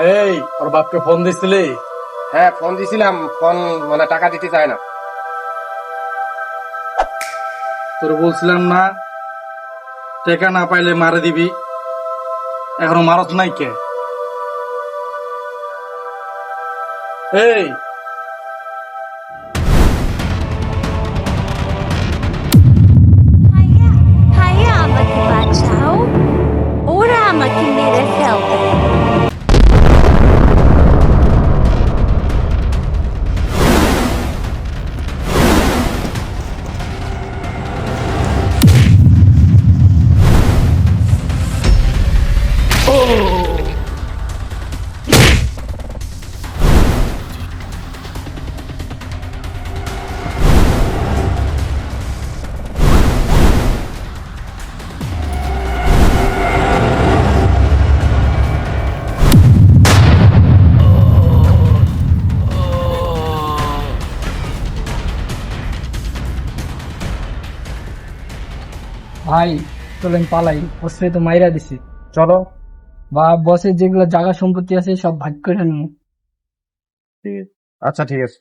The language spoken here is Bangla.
এই ওর বাপকে ফোন দিছিলি? হ্যাঁ ফোন দিছিলাম ফোন মানে টাকা দিতে চায় না। তোর বলছিলাম না টাকা না পাইলে মারে দিবি। এখনও মারত নাই কে? এই ভাই চলেন পালাই। বসে তো মাইরা দিছি। চলো। বা বসের যেগুলো জায়গা সম্পত্তি আছে সব ভাগ করে নিন আচ্ছা ঠিক আছে।